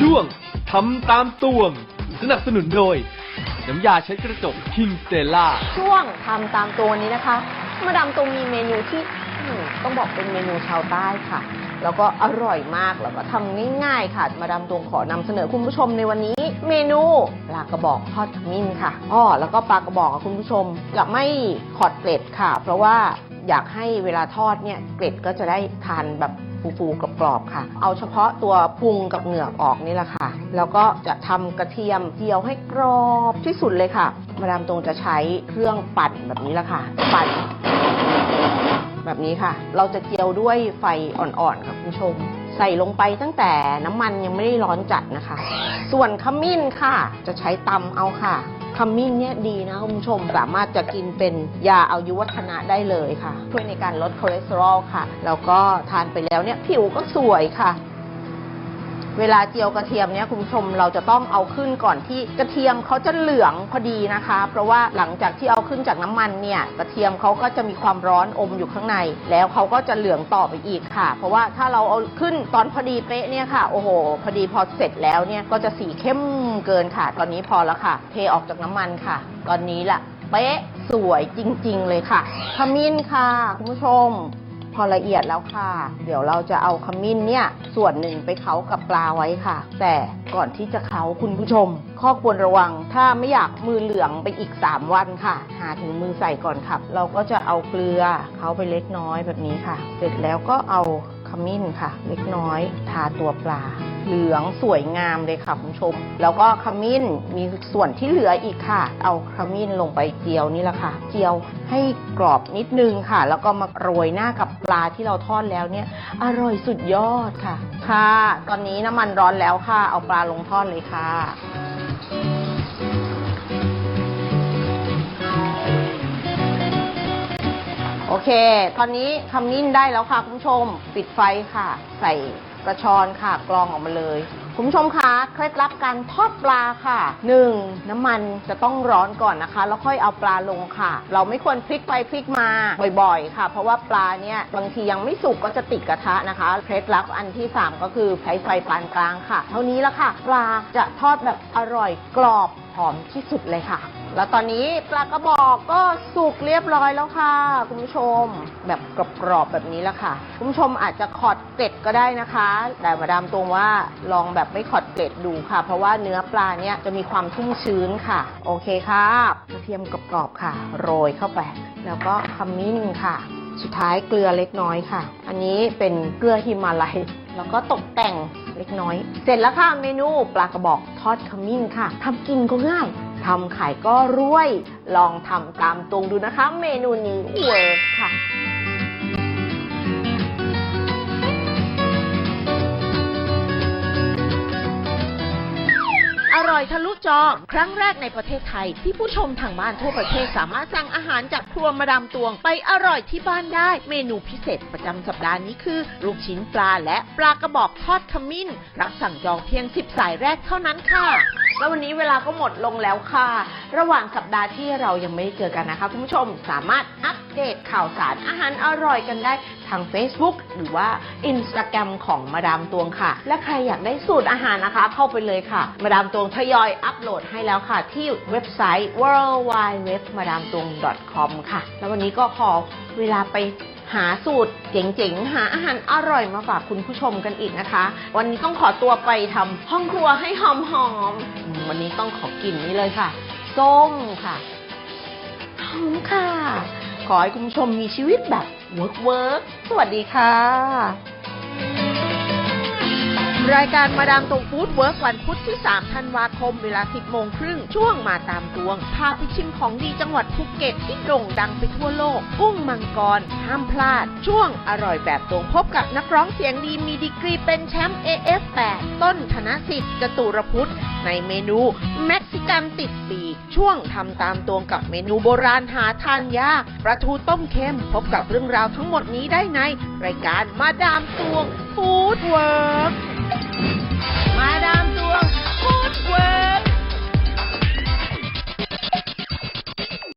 ช่วงทำตามตวง สนับสนุนโดย น้ำยาเช็ดกระจกคิงสเตล่าช่วงทำตามตัวนี้นะคะ มาดามตรงมีเมนูที่อืมต้องบอกเป็นเมนูชาวใต้ค่ะ แล้วก็อร่อยมากแล้วก็ทำง่ายๆค่ะ มาดามตรงขอนำเสนอคุณผู้ชมในวันนี้ เมนูปลากระบอกทอดขมิ้นค่ะอ้อแล้วก็ปลากระบอกอะคุณผู้ชมจะไม่ขอดเกล็ดค่ะ เพราะว่าอยากให้เวลาทอดเนี่ยเกล็ดก็จะได้ทานแบบ ฟูๆกรอบๆค่ะ เอาเฉพาะตัวพุงกับเหงือกออกนี่แหละค่ะ แล้วก็จะทำกระเทียมเจียวให้กรอบที่สุดเลยค่ะ มาดามตรงจะใช้เครื่องปั่นแบบนี้แหละค่ะ ปั่นแบบนี้ค่ะ เราจะเจียวด้วยไฟอ่อนๆค่ะคุณผู้ชม ใส่ลงไปตั้งแต่น้ำมันยังไม่ได้ร้อนจัดนะคะ ส่วนขมิ้นค่ะ จะใช้ตำเอาค่ะขมิ้นเนี่ยดีนะคุณผู้ชมสามารถจะกินเป็นยาอายุวัฒนะได้เลยค่ะ ช่วยในการลดคอเลสเตอรอลค่ะ แล้วก็ทานไปแล้วเนี่ยผิวก็สวยค่ะ เวลาเจียวกระเทียมเนี่ยคุณผู้ชมเราจะต้องเอาขึ้นก่อนที่กระเทียมเขาจะเหลืองพอดีนะคะ เพราะว่าหลังจากที่เอาขึ้นจากน้ำมันเนี่ยกระเทียมเขาก็จะมีความร้อนอมอยู่ข้างใน แล้วเขาก็จะเหลืองต่อไปอีกค่ะ เพราะว่าถ้าเราเอาขึ้นตอนพอดีเป๊ะเนี่ยค่ะโอ้โห พอดีพอเสร็จแล้วเนี่ยก็จะสีเข้มเกินค่ะ ตอนนี้พอแล้วค่ะ เทออกจากน้ำมันค่ะ ตอนนี้แหละเป๊ะสวยจริง ๆ เลยค่ะขมิ้นค่ะ คุณผู้ชม พอละเอียดแล้วค่ะ เดี๋ยวเราจะเอาขมิ้นเนี่ยส่วนหนึ่งไปเค้ากับปลาไว้ค่ะ แต่ก่อนที่จะเค้าคุณผู้ชม ข้อควรระวังถ้าไม่อยากมือเหลืองไปอีก 3 วันค่ะ หาถุงมือใส่ก่อนค่ะ เราก็จะเอาเกลือเค้าไปเล็กน้อยแบบนี้ค่ะ เสร็จแล้วก็เอา มิ้นค่ะ เล็กน้อยทาตัวปลา เหลืองสวยงามเลยค่ะคุณผู้ชม แล้วก็ขมิ้นมีส่วนที่เหลืออีกค่ะ เอาขมิ้นลงไปเจียวนี่แหละค่ะ เจียวให้กรอบนิดนึงค่ะ แล้วก็มาโรยหน้ากับปลาที่เราทอดแล้วเนี่ย อร่อยสุดยอดค่ะ ค่ะ ตอนนี้น้ำมันร้อนแล้วค่ะ เอาปลาลงทอดเลยค่ะ โอเค ตอนนี้ขมิ้นได้แล้วค่ะคุณผู้ชม ปิดไฟค่ะ ใส่กระชอนค่ะ กรองออกมาเลย คุณผู้ชมคะเคล็ดลับการทอดปลาค่ะ 1. น้ำมันจะต้องร้อนก่อนนะคะ แล้วค่อยเอาปลาลงค่ะ เราไม่ควรพลิกไปพลิกมาบ่อยๆ ค่ะ เพราะว่าปลาเนี่ยบางทียังไม่สุกก็จะติดกระทะนะคะ เคล็ดลับอันที่ 3 ก็คือใช้ไฟปานกลางค่ะ เท่านี้แล้วค่ะ ปลาจะทอดแบบอร่อยกรอบ หอมที่สุดเลยค่ะ แล้วตอนนี้ปลากระบอกก็สุกเรียบร้อยแล้วค่ะ คุณผู้ชมแบบกรอบๆแบบนี้แล้วค่ะ คุณผู้ชมอาจจะขอดเกล็ดก็ได้นะคะ แต่มาดามตรงว่าลองแบบไม่ขอดเกล็ดดูค่ะ เพราะว่าเนื้อปลาเนี่ยจะมีความชุ่มชื้นค่ะ โอเคค่ะกระเทียมกรอบๆค่ะ โรยเข้าไป แล้วก็ขมิ้นค่ะ สุดท้ายเกลือเล็กน้อยค่ะ อันนี้เป็นเกลือฮิมาลัย แล้วก็ตกแต่งเล็กน้อย เสร็จแล้วค่ะเมนูปลากระบอกทอดขมิ้นค่ะทำกินก็ง่ายทำขายก็รวย ลองทำตามตรงดูนะคะ เมนูนี้เวิร์กค่ะะลุจอ ครั้งแรกในประเทศไทย ที่ผู้ชมทางบ้านทั่วประเทศสามารถสั่งอาหารจากครัวมาดามตวงไปอร่อยที่บ้านได้ เมนูพิเศษประจำสัปดาห์นี้คือ ลูกชิ้นปลาและปลากระบอกทอดขมิ้น รับสั่งจองเพียง 10 สายแรกเท่านั้นค่ะ แล้ววันนี้เวลาก็หมดลงแล้วค่ะ ระหว่างสัปดาห์ที่เรายังไม่ได้เจอกันนะคะคุณผู้ชมสามารถอัปเดตข่าวสารอาหารอร่อยกันได้ ทาง Facebook หรือว่า Instagram ของมาดามตวงค่ะ และใครอยากได้สูตรอาหารนะคะ เข้าไปเลยค่ะ มาดามตวงทยอยอัปโหลดให้แล้วค่ะ ที่เว็บไซต์ w w w m a d a m t w n g c o m ค่ะ แล้ววันนี้ก็ขอเวลาไปหาสูตรเจ๋งๆ หาอาหารอร่อยมาฝากคุณผู้ชมกันอีกนะคะ วันนี้ต้องขอตัวไปทำห้องครัวให้หอมๆ วันนี้ต้องขอกินนี่เลยค่ะ ส้มค่ะ หอมค่ะ ขอให้คุณผู้ชมมีชีวิตแบบเวิร์กเวิร์กสวัสดีค่ะ รายการมาดามตรงฟู้ดเวิร์กวันพุธที่ 3 ธันวาคม เวลา 10 โมงครึ่ง ช่วงมาตามตวง พาไปชิมของดีจังหวัดภูเก็ตที่โด่งดังไปทั่วโลก กุ้งมังกร ห้ามพลาด ช่วงอร่อยแบบตรงพบกับนักร้องเสียงดีมีดีกรีเป็นแชมป์ AF8 ต้นธนสิทธิ์จตุรพุทธ ในเมนูเม็กซิกันติดปีกช่วงทำตามตวงกับเมนูโบราณหาทานยากปลาทูต้มเค็มพบกับเรื่องราวทั้งหมดนี้ได้ใน รายการมาดามตวงฟู้ดเวิร์ก